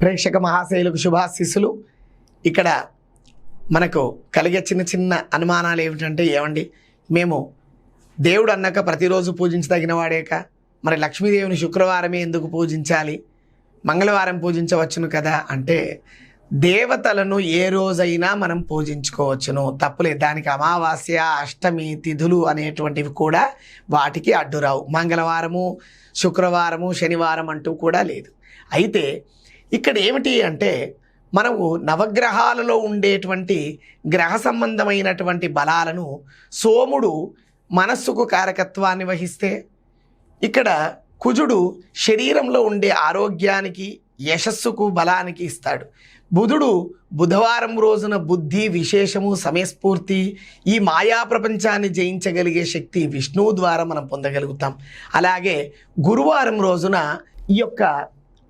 ప్రేక్షక మహాశైలకు శుభాశీస్సులు. ఇక్కడ మనకు కలిగే చిన్న చిన్న అనుమానాలు ఏమిటంటే ఏమండి? మేము దేవుడు అన్నాక ప్రతిరోజు పూజించదగిన వాడేక మరి లక్ష్మీదేవిని శుక్రవారమే ఎందుకు పూజించాలి? మంగళవారం పూజించవచ్చును కదా? అంటే దేవతలను ఏ రోజైనా మనం పూజించుకోవచ్చును. తప్పులేదు. దానికి అమావాస్య అష్టమి తిథులు అనేటువంటివి కూడా వాటికి అడ్డురావు. మంగళవారము శుక్రవారము శనివారం అంటూ కూడా లేదు. అయితే ఇక్కడ ఏమిటి అంటే మనము నవగ్రహాలలో ఉండేటువంటి గ్రహ సంబంధమైనటువంటి బలాలను సోముడు మనస్సుకు కారకత్వాన్ని వహిస్తే ఇక్కడ కుజుడు శరీరంలో ఉండే ఆరోగ్యానికి యశస్సుకు బలానికి ఇస్తాడు. బుధుడు బుధవారం రోజున బుద్ధి విశేషము సమయస్ఫూర్తి ఈ మాయా ప్రపంచాన్ని జయించగలిగే శక్తి విష్ణువు ద్వారా మనం పొందగలుగుతాం. అలాగే గురువారం రోజున ఈ యొక్క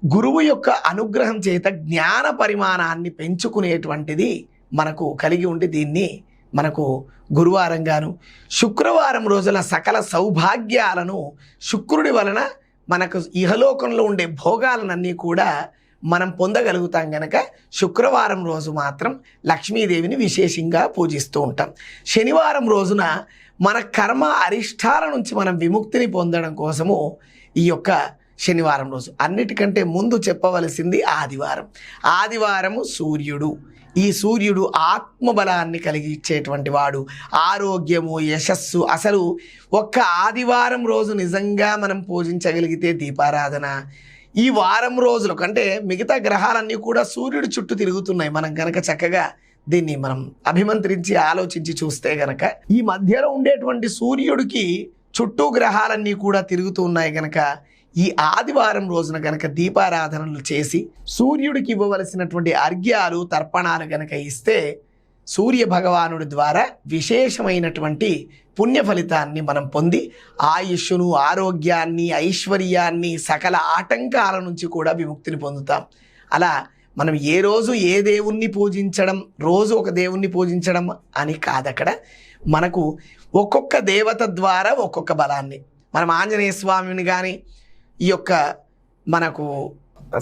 గురువు యొక్క అనుగ్రహం చేత జ్ఞాన పరిమాణాన్ని పెంచుకునేటువంటిది మనకు కలిగి ఉండి దీన్ని మనకు గురువారం గాను శుక్రవారం రోజున సకల సౌభాగ్యాలను శుక్రుడి వలన మనకు ఇహలోకంలో ఉండే భోగాలనన్నీ కూడా మనం పొందగలుగుతాం గనక శుక్రవారం రోజు మాత్రం లక్ష్మీదేవిని విశేషంగా పూజిస్తూ ఉంటాం. శనివారం రోజున మన కర్మ అరిష్టాల నుంచి మనం విముక్తిని పొందడం కోసము ఈ యొక్క శనివారం రోజు. అన్నిటికంటే ముందు చెప్పవలసింది ఆదివారం. ఆదివారము సూర్యుడు. ఈ సూర్యుడు ఆత్మబలాన్ని కలిగి ఇచ్చేటువంటి వాడు. ఆరోగ్యము యశస్సు అసలు ఒక్క ఆదివారం రోజు నిజంగా మనం పూజించగలిగితే దీపారాధన. ఈ వారం రోజులు అంటే మిగతా గ్రహాలన్నీ కూడా సూర్యుడు చుట్టూ తిరుగుతున్నాయి. మనం కనుక చక్కగా దీన్ని మనం అభిమంత్రించి ఆలోచించి చూస్తే గనక ఈ మధ్యలో ఉండేటువంటి సూర్యుడికి చుట్టూ గ్రహాలన్నీ కూడా తిరుగుతూ ఉన్నాయి గనక ఈ ఆదివారం రోజున గనక దీపారాధనలు చేసి సూర్యుడికి ఇవ్వవలసినటువంటి అర్ఘ్యాలు తర్పణాలు గనక ఇస్తే సూర్య భగవానుడి ద్వారా విశేషమైనటువంటి పుణ్య ఫలితాన్ని మనం పొంది ఆయుష్ను ఆరోగ్యాన్ని ఐశ్వర్యాన్ని సకల ఆటంకాల నుంచి కూడా విముక్తిని పొందుతాం. అలా మనం ఏ రోజు ఏ దేవుణ్ణి పూజించడం రోజు ఒక దేవుణ్ణి పూజించడం అని కాదక్కడ. మనకు ఒక్కొక్క దేవత ద్వారా ఒక్కొక్క బలాన్ని. మనం ఆంజనేయ స్వామిని కానీ ఈ యొక్క మనకు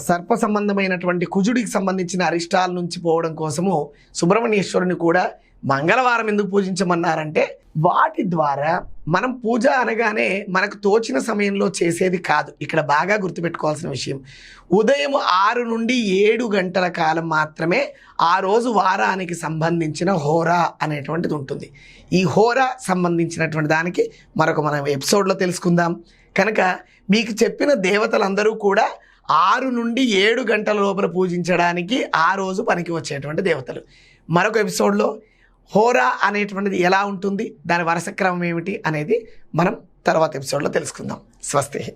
సర్ప సంబంధమైనటువంటి కుజుడికి సంబంధించిన అరిష్టాల నుంచి పోవడం కోసము సుబ్రహ్మణ్యేశ్వరుని కూడా మంగళవారం ఎందుకు పూజించమన్నారంటే వాటి ద్వారా మనం పూజ అనగానే మనకు తోచిన సమయంలో చేసేది కాదు. ఇక్కడ బాగా గుర్తుపెట్టుకోవాల్సిన విషయం. ఉదయం ఆరు నుండి ఏడు గంటల కాలం మాత్రమే ఆ రోజు వారానికి సంబంధించిన హోరా అనేటువంటిది ఉంటుంది. ఈ హోరా సంబంధించినటువంటి దానికి మరొక మనం ఎపిసోడ్లో తెలుసుకుందాం. కనుక మీకు చెప్పిన దేవతలందరూ కూడా ఆరు నుండి ఏడు గంటల లోపల పూజించడానికి ఆ రోజు పనికి వచ్చేటువంటి దేవతలు. మరొక ఎపిసోడ్లో హోరా అనేటువంటిది ఎలా ఉంటుంది? దాని వరుస క్రమం ఏమిటి? అనేది మనం తర్వాత ఎపిసోడ్లో తెలుసుకుందాం. స్వస్తి.